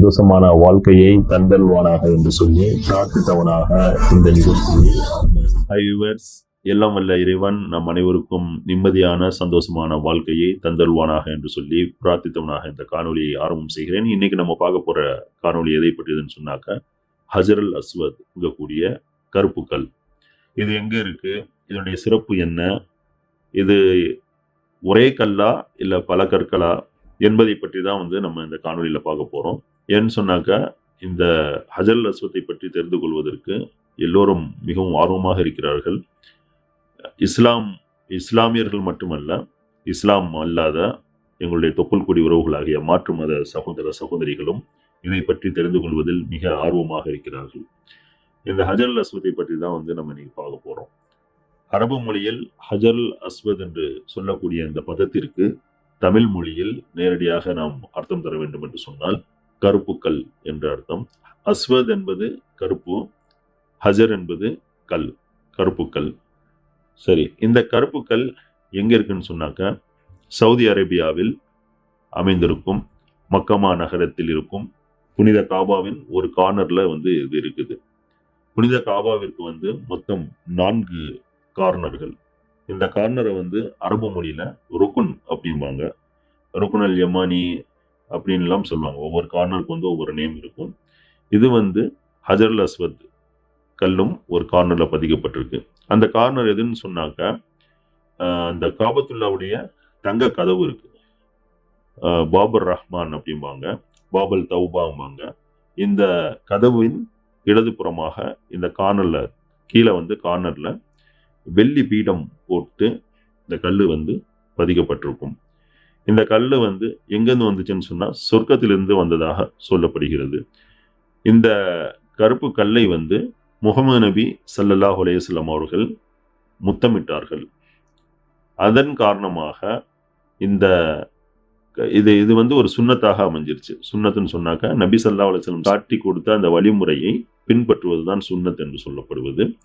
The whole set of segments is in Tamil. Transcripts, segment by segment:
சந்தோஷமான வாழ்க்கையை தந்தல்வானாக என்று சொல்லி பிரார்த்தித்தவனாக இந்த நிகழ்ச்சியை ஐவர்ஸ் எல்லாம் வல்ல இறைவன் நம் அனைவருக்கும் நிம்மதியான சந்தோஷமான வாழ்க்கையை தந்தல்வானாக என்று சொல்லி பிரார்த்தித்தவனாக இந்த காணொலியை ஆரம்பம் செய்கிறேன். இன்னைக்கு நம்ம பார்க்க போற காணொலி எதை பற்றியதுன்னு சொன்னாக்க ஹசரல் அஸ்வத் கூடிய கருப்புக்கல். இது எங்க இருக்கு? இதனுடைய சிறப்பு என்ன? இது ஒரே கல்லா இல்லை பல கற்களா? என்பதை பற்றி தான் வந்து நம்ம இந்த காணொலியில் பார்க்க போகிறோம் ஏன்னு சொன்னாக்கா இந்த ஹஜர் அஸ்வத்தை பற்றி தெரிந்து கொள்வதற்கு எல்லோரும் மிகவும் ஆர்வமாக இருக்கிறார்கள். இஸ்லாம் இஸ்லாமியர்கள் மட்டுமல்ல இஸ்லாம் அல்லாத எங்களுடைய தொப்புள்குடி உறவுகளாகிய மாற்று மத சகோதர சகோதரிகளும் இதை பற்றி தெரிந்து கொள்வதில் மிக ஆர்வமாக இருக்கிறார்கள். இந்த ஹஜல் அஸ்வத்தை பற்றி தான் வந்து நம்ம இன்னைக்கு பார்க்க போகிறோம் அரபு மொழியில் ஹஜல் அஸ்வத் என்று சொல்லக்கூடிய இந்த பதத்திற்கு தமிழ் மொழியில் நேரடியாக நாம் அர்த்தம் தர வேண்டும் என்று சொன்னால் கருப்புக்கல் என்று அர்த்தம். அஸ்வத் என்பது கருப்பு ஹஜர் என்பது கல் கருப்புக்கல். சரி இந்த கருப்புக்கல் எங்கே இருக்குன்னு சொன்னாக்க சவுதி அரேபியாவில் அமைந்திருக்கும் மக்கமா நகரத்தில் இருக்கும் புனித காபாவின் ஒரு கார்னரில் வந்து இது இருக்குது. புனித காபாவிற்கு வந்து மொத்தம் நான்கு கார்னர்கள். இந்த கார்னரை வந்து அரபு மொழியில் ருக்குன் அப்படிம்பாங்க. ருக்குன் அல் யமானி அப்படின்லாம் சொல்லுவாங்க. ஒவ்வொரு கார்னருக்கு வந்து ஒவ்வொரு நேம் இருக்கும். இது வந்து ஹஜர் அஸ்வத் கல்லும் ஒரு கார்னரில் பதிக்கப்பட்டிருக்கு. அந்த கார்னர் எதுன்னு சொன்னாக்க அந்த காபத்துல்லாவுடைய தங்க கதவு இருக்கு. பாபர் ரஹ்மான் அப்படிம்பாங்க. பாபல் தௌபாம்பாங்க இந்த கதவின் இடதுபுறமாக இந்த கார்னரில் கீழே வந்து கார்னரில் வெள்ளி பீடம் போட்டு இந்த கல் வந்து பதிக்கப்பட்டிருக்கும். இந்த கல் வந்து எங்கேருந்து வந்துச்சுன்னு சொன்னால் சொர்க்கத்திலிருந்து வந்ததாக சொல்லப்படுகிறது. இந்த கருப்பு கல்லை வந்து முகமது நபி ஸல்லல்லாஹு அலைஹி அவர்கள் முத்தமிட்டார்கள். அதன் காரணமாக இந்த க- இது இது வந்து ஒரு சுன்னத்தாக அமைஞ்சிருச்சு. சுண்ணத்துன்னு சொன்னாக்க நபி சல்லா அலுவலம் காட்டி கொடுத்த அந்த வழிமுறையை பின்பற்றுவதுதான் சுண்ணத் என்று சொல்லப்படுவது.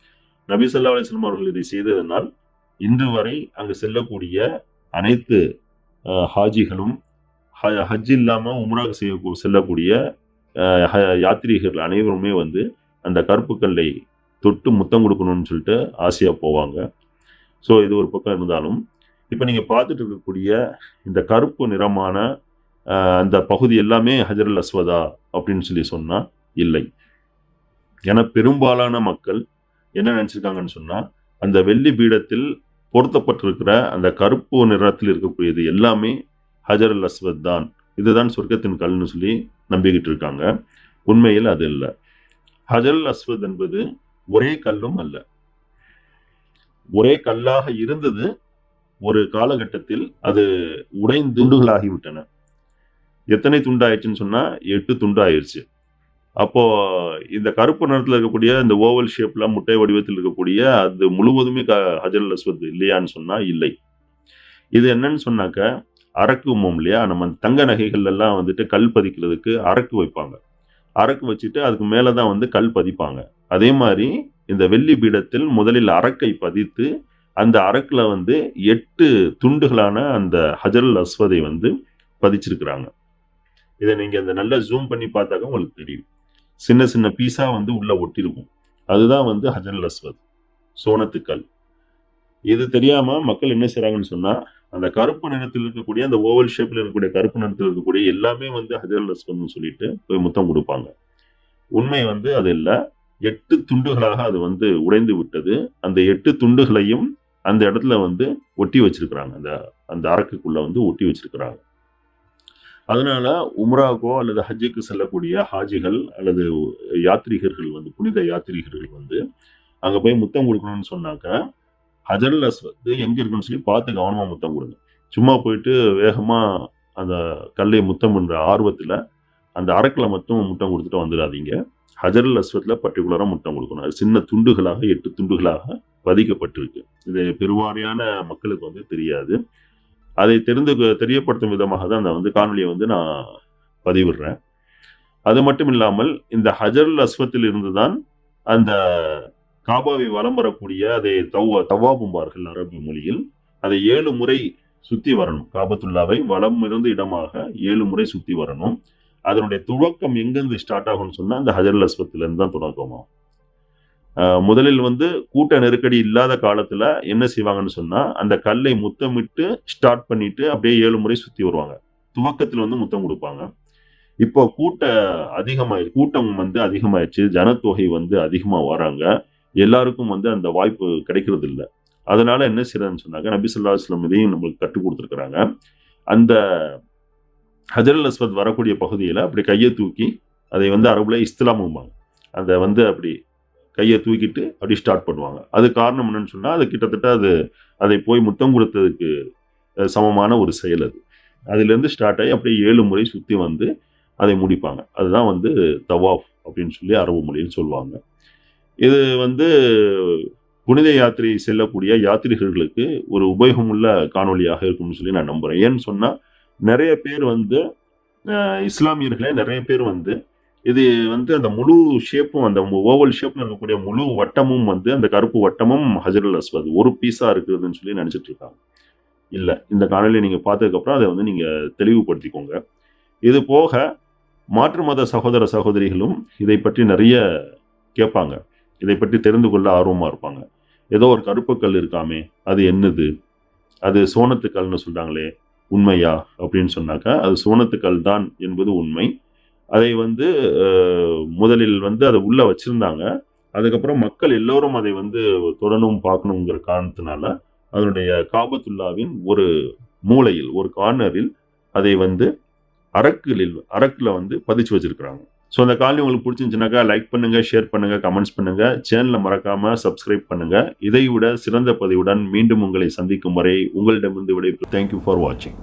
நபி சல்லா அலுவலம் அவர்கள் இதை செய்ததனால் இன்று வரை அங்கு செல்லக்கூடிய அனைத்து ஹாஜிகளும் ஹ- ஹஜ் இல்லாமல் உம்ராக செய்ய செல்லக்கூடிய யாத்திரிகர்கள் யாத்ரீகர்கள் அனைவருமே வந்து அந்த கருப்பு கல்லை தொட்டு முத்தம் கொடுக்கணும்னு சொல்லிட்டு ஆசையாக போவாங்க. ஸோ இது ஒரு பக்கம் இருந்தாலும் இப்போ நீங்கள் பார்த்துட்டு இருக்கக்கூடிய இந்த கருப்பு நிறமான அந்த பகுதி எல்லாமே ஹஜரல் அஸ்வதா அப்படின்னு சொல்லி சொன்னால் இல்லை. ஏன்னா பெரும்பாலான மக்கள் என்ன நினச்சிருக்காங்கன்னு சொன்னால் அந்த வெள்ளி பீடத்தில் பொருத்தப்பட்டிருக்கிற அந்த கருப்பு நிறத்தில் இருக்கக்கூடியது எல்லாமே ஹஜர் அல் அஸ்வத் தான். இதுதான் சொர்க்கத்தின் கல்னு சொல்லி நம்பிக்கிட்டு இருக்காங்க. உண்மையில் அது இல்லை. ஹஜர் அல் அஸ்வத் என்பது ஒரே கல்லும் அல்ல. ஒரே கல்லாக இருந்தது ஒரு காலகட்டத்தில் அது உடைந்து துண்டுகளாகிவிட்டன எத்தனை துண்டாயிடுச்சுன்னு சொன்னால் எட்டு துண்டாயிடுச்சு அப்போது இந்த கருப்பு நிறத்தில் இருக்கக்கூடிய இந்த ஓவல் ஷேப்பில் முட்டை வடிவத்தில் இருக்கக்கூடிய அது முழுவதுமே க ஹஜரல் அஸ்வத் இல்லையான்னு சொன்னால் இல்லை. இது என்னன்னு சொன்னாக்க அரக்கு உமம் இல்லையா? நம்ம தங்க நகைகள் எல்லாம் வந்துட்டு கல் பதிக்கிறதுக்கு அரக்கு வைப்பாங்க. அரக்கு வச்சுட்டு அதுக்கு மேலே தான் வந்து கல் பதிப்பாங்க. அதே மாதிரி இந்த வெள்ளி பீடத்தில் முதலில் அரக்கை பதித்து அந்த அரக்கில் வந்து எட்டு துண்டுகளான அந்த ஹஜரல் அஸ்வதை வந்து பதிச்சிருக்கிறாங்க. இதை நீங்கள் அந்த நல்லா ஜூம் பண்ணி பார்த்தாக்க உங்களுக்கு தெரியும். சின்ன சின்ன பீஸாக வந்து உள்ளே ஒட்டியிருக்கும் அதுதான் வந்து ஹஜரல் அஸ்வத். சோனத்துக்கல். இது தெரியாமல் மக்கள் என்ன செய்கிறாங்கன்னு சொன்னால் அந்த கருப்பு நிறத்தில் இருக்கக்கூடிய அந்த ஓவல் ஷேப்பில் இருக்கக்கூடிய கருப்பு நிறத்தில் இருக்கக்கூடிய எல்லாமே வந்து ஹஜரல் அஸ்வத்னு சொல்லிட்டு போய் முத்தம் கொடுப்பாங்க. உண்மை வந்து அது இல்லை. எட்டு துண்டுகளாக அது வந்து உடைந்து விட்டது. அந்த எட்டு துண்டுகளையும் அந்த இடத்துல வந்து ஒட்டி வச்சிருக்கிறாங்க. அந்த அந்த அரக்குக்குள்ளே வந்து ஒட்டி வச்சிருக்கிறாங்க. அதனால் உம்ராக்கோ அல்லது ஹஜ்ஜுக்கு செல்லக்கூடிய ஹாஜிகள் அல்லது யாத்ரீகர்கள் வந்து புனித யாத்ரீகர்கள் வந்து அங்கே போய் முத்தம் கொடுக்கணும்னு சொன்னாக்க ஹஜரல் அஸ்வத் எங்கே இருக்குன்னு சொல்லி பார்த்து கவனமாக முத்தம் கொடுங்க. சும்மா போயிட்டு வேகமாக அந்த கல்லை முத்தம் என்ற ஆர்வத்தில் அந்த அரக்கில் மட்டும் முத்தம் கொடுத்துட்டு வந்துடாதீங்க. ஹஜரல் அஸ்வத்தில் பர்டிகுலராக முத்தம் கொடுக்கணும். அது சின்ன துண்டுகளாக எட்டு துண்டுகளாக பதிக்கப்பட்டிருக்கு இது பெருவாரியான மக்களுக்கு வந்து தெரியாது. அதை தெரிந்து தெரியப்படுத்தும் விதமாக தான் அந்த வந்து காணொலியை வந்து நான் பதிவிடுறேன். அது மட்டும் இல்லாமல் இந்த ஹஜருல் அஸ்வத்தில் இருந்து தான் அந்த காபாவை வலம் வரக்கூடிய அதை தவ்வா தவாபும்பார்கள் அரபு மொழியில் அதை ஏழு முறை சுத்தி வரணும். காபத்துல்லாவை வளம் இருந்து இடமாக ஏழு முறை சுத்தி வரணும். அதனுடைய துவக்கம் எங்கேருந்து ஸ்டார்ட் ஆகும்னு சொன்னா அந்த ஹஜர் அஸ்வத்துலேருந்து தான் தொடக்கமாகும் முதலில் வந்து கூட்ட நெருக்கடி இல்லாத காலத்தில் என்ன செய்வாங்கன்னு சொன்னால் அந்த கல்லை முத்தமிட்டு ஸ்டார்ட் பண்ணிட்டு அப்படியே ஏழு முறை சுற்றி வருவாங்க. துவக்கத்தில் வந்து முத்தம் கொடுப்பாங்க. இப்போ கூட்ட அதிகமாயி கூட்டம் வந்து அதிகமாயிடுச்சு ஜனத்தொகை வந்து அதிகமாக வராங்க. எல்லாருக்கும் வந்து அந்த வாய்ப்பு கிடைக்கிறது இல்லை அதனால என்ன செய்யறதுன்னு சொன்னாங்க நபி சொல்லா இஸ்லாம் இதையும் நம்மளுக்கு கற்றுக் கொடுத்துருக்குறாங்க. அந்த ஹஜரல் அஸ்வத் வரக்கூடிய பகுதியில் அப்படி கையை தூக்கி அதை வந்து அரபுல இஸ்லாமும்பாங்க அதை வந்து அப்படி கையை தூக்கிட்டு அப்படி ஸ்டார்ட் பண்ணுவாங்க. அது காரணம் என்னன்னு சொன்னால் அது கிட்டத்தட்ட அது அதை போய் முத்தம் கொடுத்ததுக்கு சமமான ஒரு செயல் அது. அதுலேருந்து ஸ்டார்ட் ஆகி அப்படியே ஏழு முறை சுற்றி வந்து அதை முடிப்பாங்க. அதுதான் வந்து தவாஃப் அப்படின்னு சொல்லி அரபு மொழியில் சொல்லுவாங்க. இது வந்து புனித யாத்திரை செல்லக்கூடிய யாத்ரிகர்களுக்கு ஒரு உபயோகமுள்ள காணொலியாக இருக்கும்னு சொல்லி நான் நம்புகிறேன் ஏன்னு சொன்னால் நிறைய பேர் வந்து இஸ்லாமியர்களே நிறைய பேர் வந்து இது வந்து அந்த முழு ஷேப்பும் அந்த ஓவல் ஷேப்ல இருக்கக்கூடிய முழு வட்டமும் வந்து அந்த கருப்பு வட்டமும் ஹஜரல் அஸ்வத். ஒரு பீஸா இருக்குதுன்னு சொல்லி நினைச்சிட்டு இருக்காங்க. இல்லை இந்த காணொலியை நீங்கள் பார்த்ததுக்கப்புறம் அதை வந்து நீங்கள் தெளிவுபடுத்திக்கோங்க. இது போக மாற்று மத சகோதர சகோதரிகளும் இதை பற்றி நிறைய கேட்பாங்க. இதை பற்றி தெரிந்து கொள்ள ஆர்வமாக இருப்பாங்க. ஏதோ ஒரு கருப்புக்கல் இருக்காமே அது என்னது? அது சோனத்துக்கல்னு சொல்கிறாங்களே உண்மையா? அப்படின்னு சொன்னாக்கா அது சோனத்துக்கல் தான் என்பது உண்மை. அதை வந்து முதலில் வந்து அதை உள்ளே வச்சுருந்தாங்க. அதுக்கப்புறம் மக்கள் எல்லோரும் அதை வந்து தொடணும் பார்க்கணுங்கிற காரணத்தினால அதனுடைய காபத்துல்லாவின் ஒரு மூலையில் ஒரு கார்னரில் அதை வந்து அரக்கில் அரக்கில் வந்து பதிச்சு வச்சுருக்கிறாங்க. ஸோ அந்த காலனி உங்களுக்கு பிடிச்சிருந்துச்சுனாக்கா லைக் பண்ணுங்கள் ஷேர் பண்ணுங்கள் கமெண்ட்ஸ் பண்ணுங்கள் சேனலை மறக்காமல் சப்ஸ்கிரைப் பண்ணுங்கள் இதை விட சிறந்த பதிவுடன் மீண்டும் உங்களை சந்திக்கும் வரை உங்களிடமிருந்து விடைபெறும் தேங்க்யூ ஃபார் வாட்சிங்